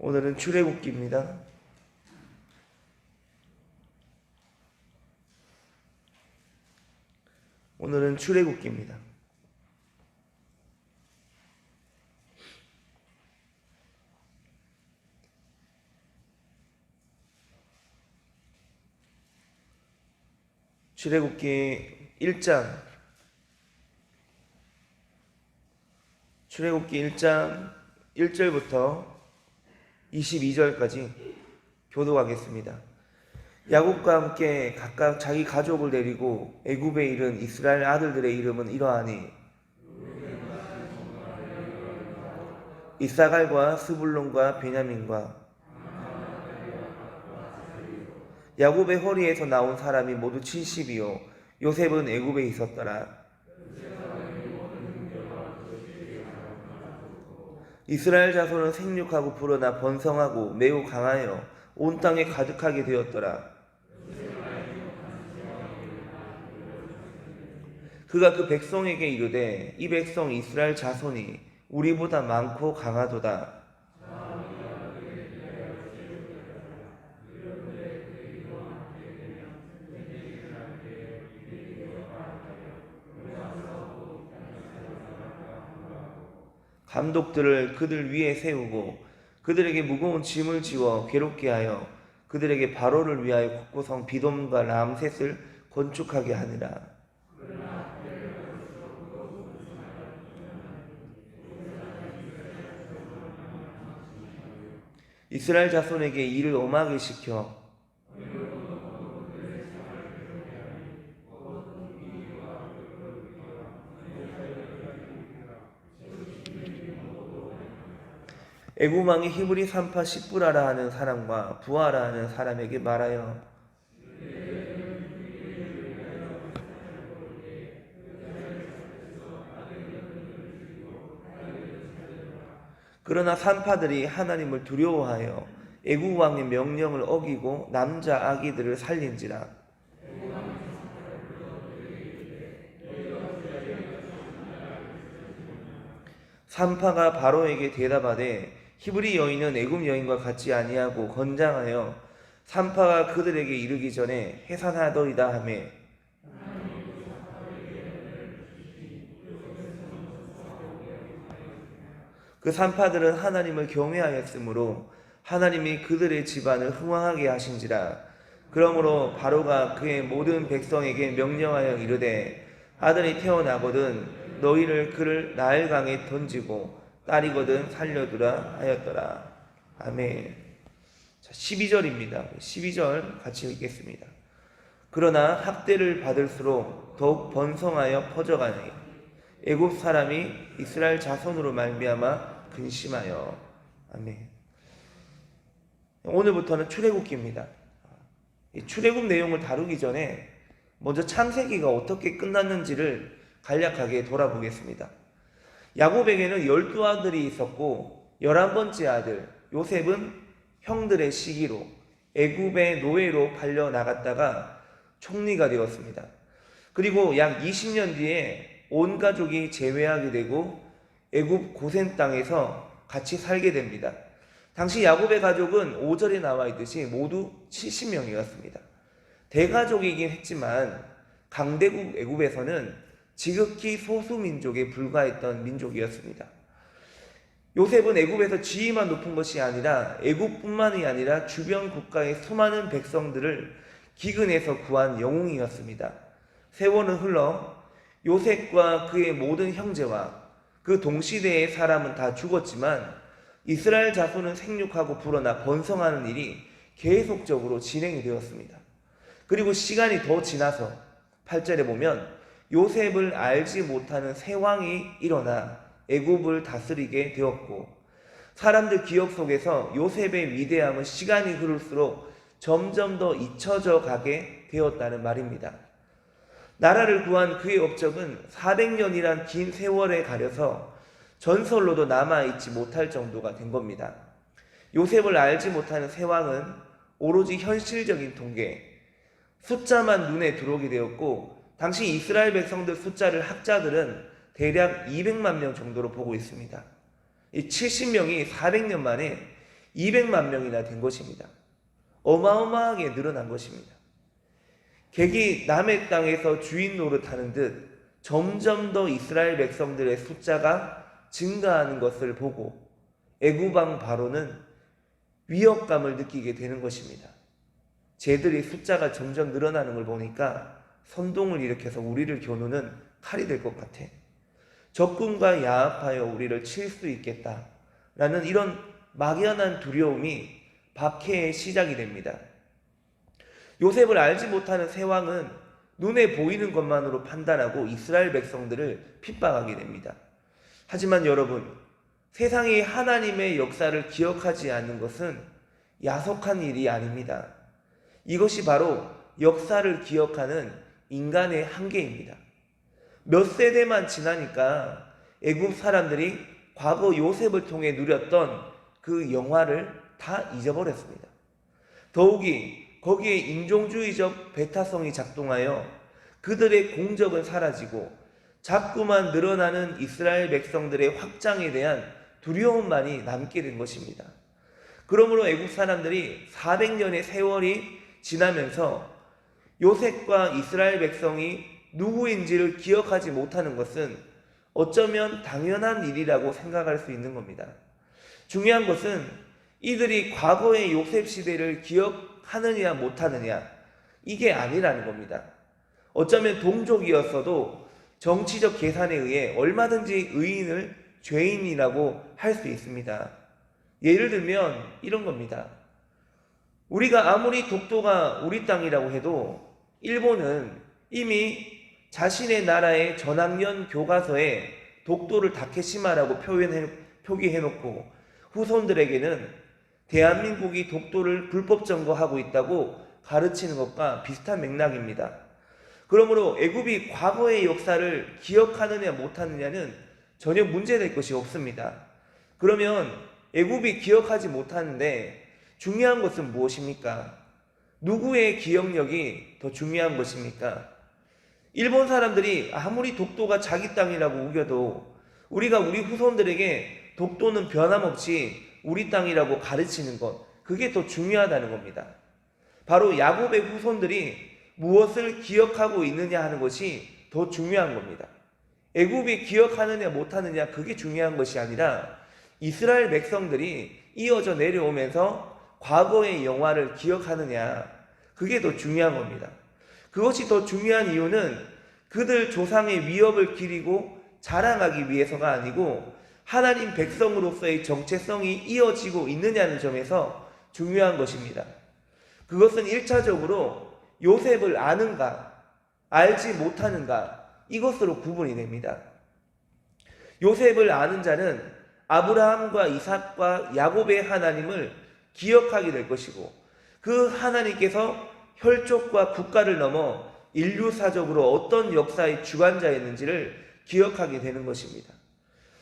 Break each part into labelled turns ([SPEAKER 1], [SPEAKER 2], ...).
[SPEAKER 1] 오늘은 출애굽기입니다. 오늘은 출애굽기입니다. 출애굽기 1장 출애굽기 1장 1절부터 22절까지 교도하겠습니다. 야곱과 함께 각각 자기 가족을 데리고 애굽에 이른 이스라엘 아들들의 이름은 이러하니 이사갈과 스불론과 베냐민과 야곱의 허리에서 나온 사람이 모두 70이요 요셉은 애굽에 있었더라 이스라엘 자손은 생육하고 불어나 번성하고 매우 강하여 온 땅에 가득하게 되었더라. 그가 그 백성에게 이르되 이 백성 이스라엘 자손이 우리보다 많고 강하도다 감독들을 그들 위에 세우고 그들에게 무거운 짐을 지워 괴롭게 하여 그들에게 바로를 위하여 국고성 비돔과 람셋을 건축하게 하니라. 이스라엘 자손에게 일을 엄하게 시켜 애구망이 히브리 산파 십부라라 하는 사람과 부하라 하는 사람에게 말하여 그러나 산파들이 하나님을 두려워하여 애국 왕의 명령을 어기고 남자 아기들을 살린지라. 산파가 바로에게 대답하되 히브리 여인은 애굽 여인과 같지 아니하고 건장하여 산파가 그들에게 이르기 전에 해산하더이다 하매. 그 산파들은 하나님을 경외하였으므로 하나님이 그들의 집안을 흥왕하게 하신지라 그러므로 바로가 그의 모든 백성에게 명령하여 이르되 아들이 태어나거든 너희를 그를 나일강에 던지고 딸이거든 살려두라 하였더라 아멘 자 12절입니다 12절 같이 읽겠습니다 그러나 학대를 받을수록 더욱 번성하여 퍼져가니 애굽 사람이 이스라엘 자손으로 말미암아 근심하여 아멘. 오늘부터는 출애굽기입니다. 이 출애굽 내용을 다루기 전에 먼저 창세기가 어떻게 끝났는지를 간략하게 돌아보겠습니다. 야곱에게는 열두 아들이 있었고 열한 번째 아들 요셉은 형들의 시기로 애굽의 노예로 팔려 나갔다가 총리가 되었습니다. 그리고 약 20년 뒤에 온 가족이 재회하게 되고 애굽 고센 땅에서 같이 살게 됩니다. 당시 야곱의 가족은 5절에 나와 있듯이 모두 70명이었습니다. 대가족이긴 했지만 강대국 애굽에서는 지극히 소수 민족에 불과했던 민족이었습니다. 요셉은 애굽에서 지위만 높은 것이 아니라 애굽뿐만이 아니라 주변 국가의 수많은 백성들을 기근에서 구한 영웅이었습니다. 세월은 흘러 요셉과 그의 모든 형제와 그 동시대의 사람은 다 죽었지만 이스라엘 자손은 생육하고 불어나 번성하는 일이 계속적으로 진행이 되었습니다. 그리고 시간이 더 지나서 8절에 보면 요셉을 알지 못하는 새 왕이 일어나 애굽을 다스리게 되었고 사람들 기억 속에서 요셉의 위대함은 시간이 흐를수록 점점 더 잊혀져 가게 되었다는 말입니다. 나라를 구한 그의 업적은 400년이란 긴 세월에 가려서 전설로도 남아있지 못할 정도가 된 겁니다. 요셉을 알지 못하는 세왕은 오로지 현실적인 통계, 숫자만 눈에 들어오게 되었고, 당시 이스라엘 백성들 숫자를 학자들은 대략 200만 명 정도로 보고 있습니다. 이 70명이 400년 만에 200만 명이나 된 것입니다. 어마어마하게 늘어난 것입니다. 객이 남의 땅에서 주인 노릇하는 듯 점점 더 이스라엘 백성들의 숫자가 증가하는 것을 보고 애구방 바로는 위협감을 느끼게 되는 것입니다. 쟤들이 숫자가 점점 늘어나는 걸 보니까 선동을 일으켜서 우리를 겨누는 칼이 될 것 같아. 적군과 야합하여 우리를 칠 수 있겠다. 라는 이런 막연한 두려움이 박해의 시작이 됩니다. 요셉을 알지 못하는 세왕은 눈에 보이는 것만으로 판단하고 이스라엘 백성들을 핍박하게 됩니다. 하지만 여러분, 세상이 하나님의 역사를 기억하지 않는 것은 야속한 일이 아닙니다. 이것이 바로 역사를 기억하는 인간의 한계입니다. 몇 세대만 지나니까 애굽 사람들이 과거 요셉을 통해 누렸던 그 영화를 다 잊어버렸습니다. 더욱이 거기에 인종주의적 배타성이 작동하여 그들의 공적은 사라지고 자꾸만 늘어나는 이스라엘 백성들의 확장에 대한 두려움만이 남게 된 것입니다. 그러므로 애국 사람들이 400년의 세월이 지나면서 요셉과 이스라엘 백성이 누구인지를 기억하지 못하는 것은 어쩌면 당연한 일이라고 생각할 수 있는 겁니다. 중요한 것은 이들이 과거의 요셉 시대를 기억하느냐 못하느냐 이게 아니라는 겁니다. 어쩌면 동족이었어도 정치적 계산에 의해 얼마든지 의인을 죄인이라고 할 수 있습니다. 예를 들면 이런 겁니다. 우리가 아무리 독도가 우리 땅이라고 해도 일본은 이미 자신의 나라의 전학년 교과서에 독도를 다케시마라고 표현해, 표기해놓고 후손들에게는 대한민국이 독도를 불법 점거하고 있다고 가르치는 것과 비슷한 맥락입니다. 그러므로 애굽이 과거의 역사를 기억하느냐 못하느냐는 전혀 문제될 것이 없습니다. 그러면 애굽이 기억하지 못하는데 중요한 것은 무엇입니까? 누구의 기억력이 더 중요한 것입니까? 일본 사람들이 아무리 독도가 자기 땅이라고 우겨도 우리가 우리 후손들에게 독도는 변함없이 우리 땅이라고 가르치는 것, 그게 더 중요하다는 겁니다. 바로 야곱의 후손들이 무엇을 기억하고 있느냐 하는 것이 더 중요한 겁니다. 애굽이 기억하느냐 못하느냐 그게 중요한 것이 아니라 이스라엘 백성들이 이어져 내려오면서 과거의 영화를 기억하느냐 그게 더 중요한 겁니다. 그것이 더 중요한 이유는 그들 조상의 위협을 기리고 자랑하기 위해서가 아니고 하나님 백성으로서의 정체성이 이어지고 있느냐는 점에서 중요한 것입니다. 그것은 1차적으로 요셉을 아는가, 알지 못하는가, 이것으로 구분이 됩니다. 요셉을 아는 자는 아브라함과 이삭과 야곱의 하나님을 기억하게 될 것이고, 그 하나님께서 혈족과 국가를 넘어 인류사적으로 어떤 역사의 주관자였는지를 기억하게 되는 것입니다.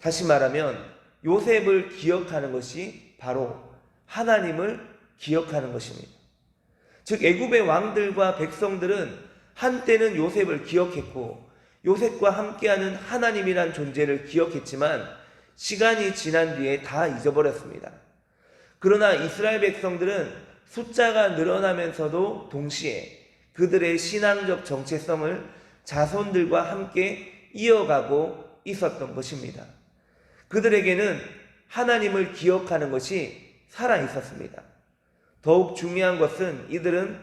[SPEAKER 1] 다시 말하면 요셉을 기억하는 것이 바로 하나님을 기억하는 것입니다. 즉 애굽의 왕들과 백성들은 한때는 요셉을 기억했고 요셉과 함께하는 하나님이란 존재를 기억했지만 시간이 지난 뒤에 다 잊어버렸습니다. 그러나 이스라엘 백성들은 숫자가 늘어나면서도 동시에 그들의 신앙적 정체성을 자손들과 함께 이어가고 있었던 것입니다. 그들에게는 하나님을 기억하는 것이 살아 있었습니다. 더욱 중요한 것은 이들은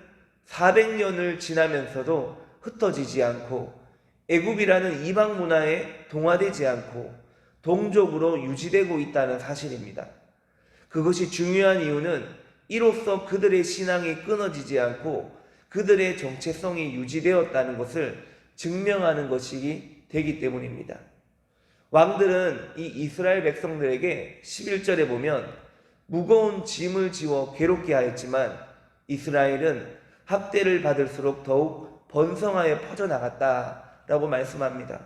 [SPEAKER 1] 400년을 지나면서도 흩어지지 않고 애굽이라는 이방 문화에 동화되지 않고 동족으로 유지되고 있다는 사실입니다. 그것이 중요한 이유는 이로써 그들의 신앙이 끊어지지 않고 그들의 정체성이 유지되었다는 것을 증명하는 것이 되기 때문입니다. 왕들은 이 이스라엘 백성들에게 11절에 보면 무거운 짐을 지워 괴롭게 하였지만 이스라엘은 학대를 받을수록 더욱 번성하여 퍼져나갔다라고 말씀합니다.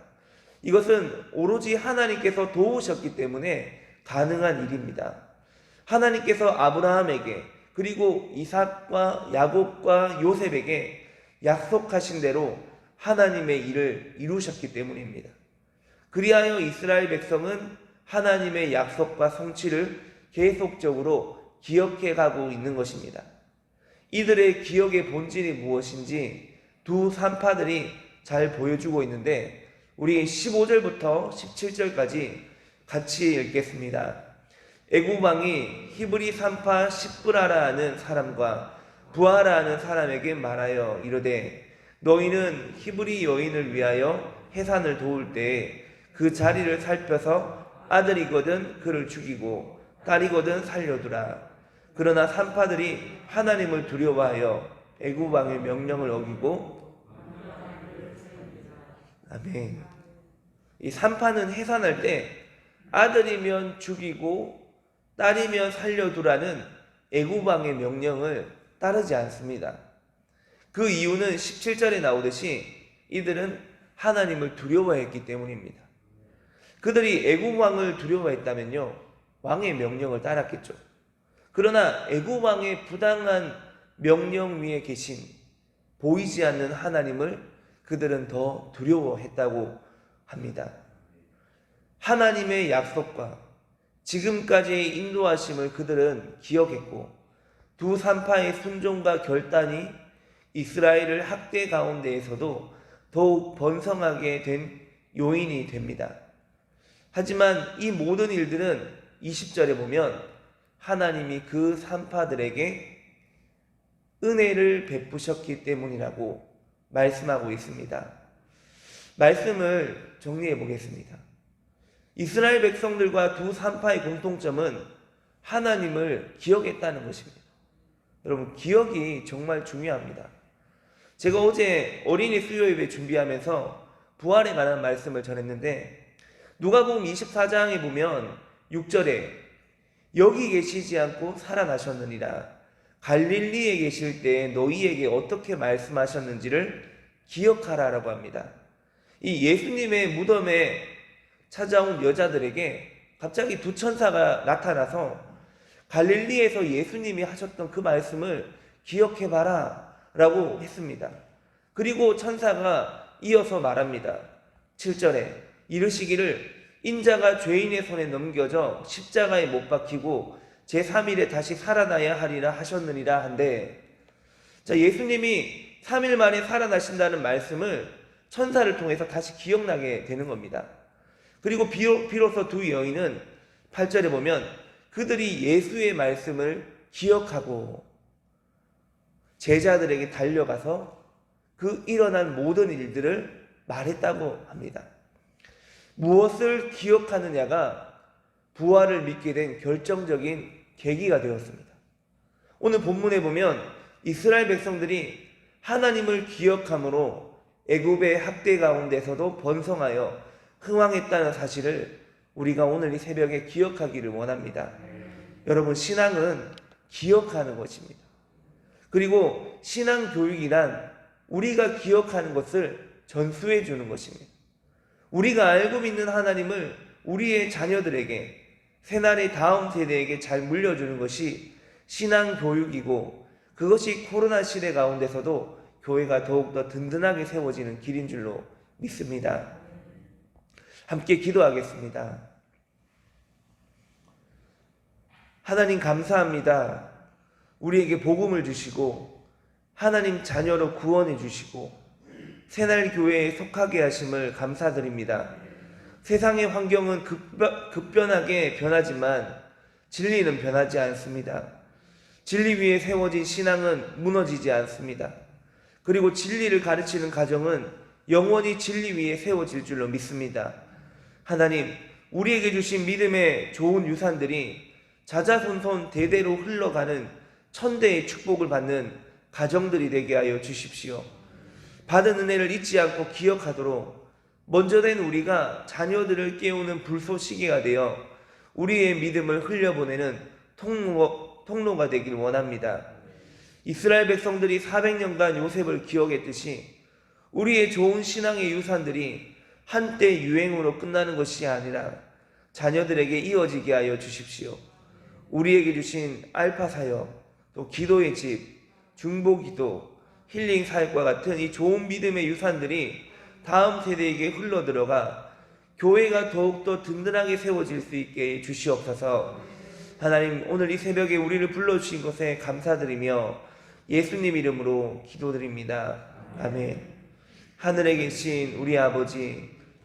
[SPEAKER 1] 이것은 오로지 하나님께서 도우셨기 때문에 가능한 일입니다. 하나님께서 아브라함에게 그리고 이삭과 야곱과 요셉에게 약속하신 대로 하나님의 일을 이루셨기 때문입니다. 그리하여 이스라엘 백성은 하나님의 약속과 성취를 계속적으로 기억해 가고 있는 것입니다. 이들의 기억의 본질이 무엇인지 두 산파들이 잘 보여주고 있는데 우리 15절부터 17절까지 같이 읽겠습니다. 애굽왕이 히브리 산파 시브라라는 사람과 부하라는 사람에게 말하여 이르되 너희는 히브리 여인을 위하여 해산을 도울 때에 그 자리를 살펴서 아들이거든 그를 죽이고 딸이거든 살려두라. 그러나 산파들이 하나님을 두려워하여 애굽 왕의 명령을 어기고 아멘. 이 산파는 해산할 때 아들이면 죽이고 딸이면 살려두라는 애굽 왕의 명령을 따르지 않습니다. 그 이유는 17절에 나오듯이 이들은 하나님을 두려워했기 때문입니다. 그들이 애굽 왕을 두려워했다면요. 왕의 명령을 따랐겠죠. 그러나 애굽 왕의 부당한 명령 위에 계신 보이지 않는 하나님을 그들은 더 두려워했다고 합니다. 하나님의 약속과 지금까지의 인도하심을 그들은 기억했고 두 산파의 순종과 결단이 이스라엘을 학대 가운데에서도 더욱 번성하게 된 요인이 됩니다. 하지만 이 모든 일들은 20절에 보면 하나님이 그 산파들에게 은혜를 베푸셨기 때문이라고 말씀하고 있습니다. 말씀을 정리해 보겠습니다. 이스라엘 백성들과 두 산파의 공통점은 하나님을 기억했다는 것입니다. 여러분, 기억이 정말 중요합니다. 제가 어제 어린이 수요예배 준비하면서 부활에 관한 말씀을 전했는데 누가복음 24장에 보면 6절에 여기 계시지 않고 살아나셨느니라 갈릴리에 계실 때 너희에게 어떻게 말씀하셨는지를 기억하라라고 합니다. 이 예수님의 무덤에 찾아온 여자들에게 갑자기 두 천사가 나타나서 갈릴리에서 예수님이 하셨던 그 말씀을 기억해봐라 라고 했습니다. 그리고 천사가 이어서 말합니다. 7절에 이르시기를 인자가 죄인의 손에 넘겨져 십자가에 못 박히고 제3일에 다시 살아나야 하리라 하셨느니라 한데 자 예수님이 3일 만에 살아나신다는 말씀을 천사를 통해서 다시 기억나게 되는 겁니다. 그리고 비로, 비로소 두 여인은 8절에 보면 그들이 예수의 말씀을 기억하고 제자들에게 달려가서 그 일어난 모든 일들을 말했다고 합니다. 무엇을 기억하느냐가 부활을 믿게 된 결정적인 계기가 되었습니다. 오늘 본문에 보면 이스라엘 백성들이 하나님을 기억함으로 애굽의 학대 가운데서도 번성하여 흥왕했다는 사실을 우리가 오늘 이 새벽에 기억하기를 원합니다. 여러분 신앙은 기억하는 것입니다. 그리고 신앙 교육이란 우리가 기억하는 것을 전수해 주는 것입니다. 우리가 알고 믿는 하나님을 우리의 자녀들에게 새날의 다음 세대에게 잘 물려주는 것이 신앙 교육이고 그것이 코로나 시대 가운데서도 교회가 더욱더 든든하게 세워지는 길인 줄로 믿습니다. 함께 기도하겠습니다. 하나님 감사합니다. 우리에게 복음을 주시고 하나님 자녀로 구원해 주시고 새날 교회에 속하게 하심을 감사드립니다. 세상의 환경은 급변하게 변하지만 진리는 변하지 않습니다. 진리 위에 세워진 신앙은 무너지지 않습니다. 그리고 진리를 가르치는 가정은 영원히 진리 위에 세워질 줄로 믿습니다. 하나님, 우리에게 주신 믿음의 좋은 유산들이 자자손손 대대로 흘러가는 천대의 축복을 받는 가정들이 되게 하여 주십시오. 받은 은혜를 잊지 않고 기억하도록 먼저 된 우리가 자녀들을 깨우는 불쏘시개가 되어 우리의 믿음을 흘려보내는 통로, 통로가 되길 원합니다. 이스라엘 백성들이 400년간 요셉을 기억했듯이 우리의 좋은 신앙의 유산들이 한때 유행으로 끝나는 것이 아니라 자녀들에게 이어지게 하여 주십시오. 우리에게 주신 알파 사역, 또 기도의 집, 중보 기도, 힐링 사역과 같은 이 좋은 믿음의 유산들이 다음 세대에게 흘러 들어가 교회가 더욱더 든든하게 세워질 수 있게 주시옵소서 하나님 오늘 이 새벽에 우리를 불러주신 것에 감사드리며 예수님 이름으로 기도드립니다. 아멘. 하늘에 계신 우리 아버지,